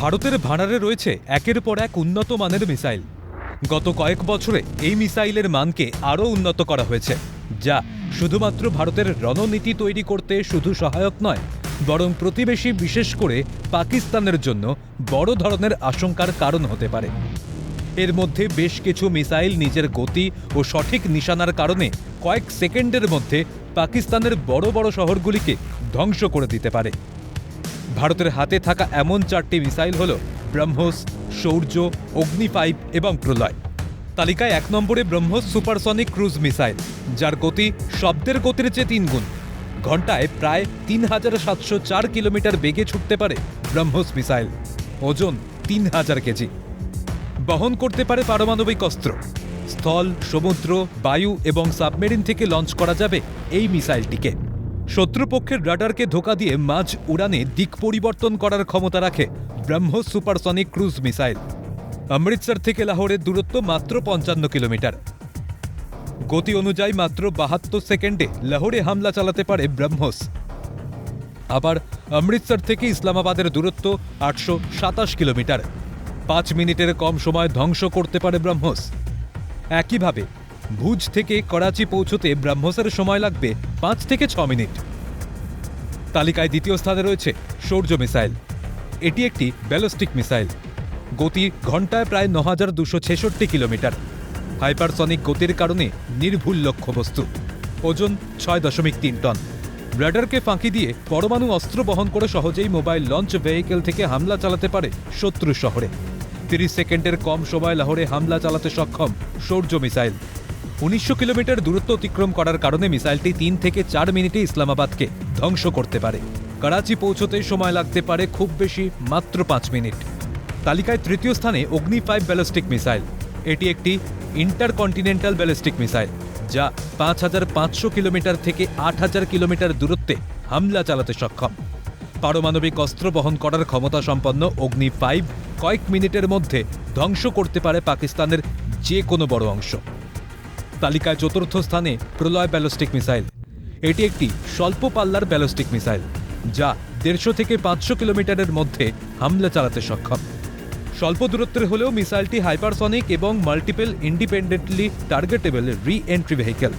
ভারতের ভাড়ারে রয়েছে একের পর এক উন্নত মানের মিসাইল। গত কয়েক বছরে এই মিসাইলের মানকে আরও উন্নত করা হয়েছে, যা শুধুমাত্র ভারতের রণনীতি তৈরি করতে শুধু সহায়ক নয়, বরং প্রতিবেশী বিশেষ করে পাকিস্তানের জন্য বড় ধরনের আশঙ্কার কারণ হতে পারে। এর মধ্যে বেশ কিছু মিসাইল নিজের গতি ও সঠিক নিশানার কারণে কয়েক সেকেন্ডের মধ্যে পাকিস্তানের বড় বড় শহরগুলিকে ধ্বংস করে দিতে পারে। ভারতের হাতে থাকা এমন চারটি মিসাইল হল ব্রহ্মোস শৌর্য অগ্নি ফাইভ এবং প্রলয়। তালিকায় এক নম্বরে ব্রহ্মোস সুপারসনিক ক্রুজ মিসাইল, যার গতি শব্দের গতির চেয়ে তিন গুণ। ঘন্টায় প্রায় তিন হাজার সাতশো চার কিলোমিটার বেগে ছুটতে পারে ব্রহ্মোস মিসাইল। ওজন তিন হাজার কেজি। বহন করতে পারে পারমাণবিক অস্ত্র। স্থল, সমুদ্র, বায়ু এবং সাবমেরিন থেকে লঞ্চ করা যাবে এই মিসাইলটিকে। শত্রুপক্ষের রাডারকে ধোকা দিয়ে মাঝ উড়ানে দিক পরিবর্তন করার ক্ষমতা রাখে BrahMos supersonic cruise missile. Amritsar থেকে লাহোরের দূরত্ব মাত্র পঞ্চান্ন কিলোমিটার। গতি অনুযায়ী মাত্র বাহাত্তর সেকেন্ডে লাহোরে হামলা চালাতে পারে ব্রহ্মোস। আবার অমৃতসর থেকে ইসলামাবাদের দূরত্ব আটশো সাতাশ কিলোমিটার। পাঁচ মিনিটের কম সময় ধ্বংস করতে পারে ব্রহ্মোস। একইভাবে ভুজ থেকে করাচি পৌঁছতে ব্রহ্মোসের সময় লাগবে পাঁচ থেকে ছ মিনিট। তালিকায় দ্বিতীয় স্থানে রয়েছে সৌর্য মিসাইল। এটি একটি ব্যালিস্টিক মিসাইল। গতি ঘন্টায় প্রায় ন হাজার দুশো ছেষট্টি কিলোমিটার। হাইপারসনিক গতির কারণে নির্ভুল লক্ষ্যবস্তু। ওজন ছয় দশমিক তিন টন। রাডারকে ফাঁকি দিয়ে পরমাণু অস্ত্র বহন করে সহজেই মোবাইল লঞ্চ ভেহিকেল থেকে হামলা চালাতে পারে শত্রু শহরে। তিরিশ সেকেন্ডের কম সময় লাহোরে হামলা চালাতে সক্ষম সৌর্য মিসাইল। উনিশশো কিলোমিটার দূরত্ব অতিক্রম করার কারণে মিসাইলটি তিন থেকে চার মিনিটে ইসলামাবাদকে ধ্বংস করতে পারে। করাচি পৌঁছতে সময় লাগতে পারে খুব বেশি, মাত্র পাঁচ মিনিট। তালিকায় তৃতীয় স্থানে অগ্নি ফাইভ ব্যালিস্টিক মিসাইল। এটি একটি ইন্টারকন্টিনেন্টাল ব্যালিস্টিক মিসাইল, যা পাঁচ হাজার পাঁচশো কিলোমিটার থেকে আট হাজার কিলোমিটার দূরত্বে হামলা চালাতে সক্ষম। পারমাণবিক অস্ত্র বহন করার ক্ষমতা সম্পন্ন অগ্নি ফাইভ কয়েক মিনিটের মধ্যে ধ্বংস করতে পারে পাকিস্তানের যে কোনো বড় অংশ। তালিকায় চতুর্থ স্থানে প্রলয় ব্যালিস্টিক মিসাইল। এটি একটি স্বল্প পাল্লার ব্যালিস্টিক মিসাইল, যা দেড়শো থেকে পাঁচশো কিলোমিটারের মধ্যে হামলা চালাতে সক্ষম। স্বল্প দূরত্বের হলেও মিসাইলটি হাইপারসনিক এবং multiple independently targetable reentry vehicle.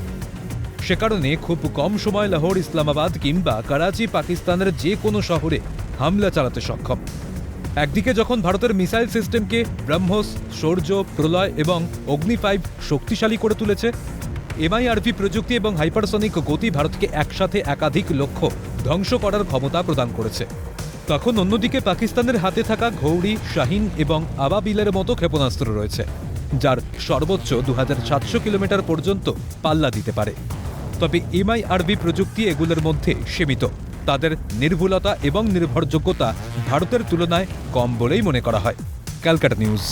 সে কারণে খুব কম সময় লাহোর, ইসলামাবাদ কিংবা করাচি, পাকিস্তানের যে কোনো শহরে হামলা চালাতে সক্ষম। একদিকে যখন ভারতের মিসাইল সিস্টেমকে ব্রহ্মোস শৌর্য প্রলয় এবং অগ্নি ফাইভ শক্তিশালী করে তুলেছে এমআইআরভি প্রযুক্তি এবং হাইপারসনিক গতি ভারতকে একসাথে একাধিক লক্ষ্য ধ্বংস করার ক্ষমতা প্রদান করেছে। তখন অন্যদিকে পাকিস্তানের হাতে থাকা ঘৌড়ি, শাহিন এবং আবাবিলের মতো ক্ষেপণাস্ত্র রয়েছে, যার সর্বোচ্চ দু হাজার সাতশো কিলোমিটার পর্যন্ত পাল্লা দিতে পারে। তবে এমআইআরভি প্রযুক্তি এগুলোর মধ্যে সীমিত। তাদের নির্ভুলতা এবং নির্ভরযোগ্যতা ভারতের তুলনায় কম বলেই মনে করা হয়। ক্যালকাটা নিউজ।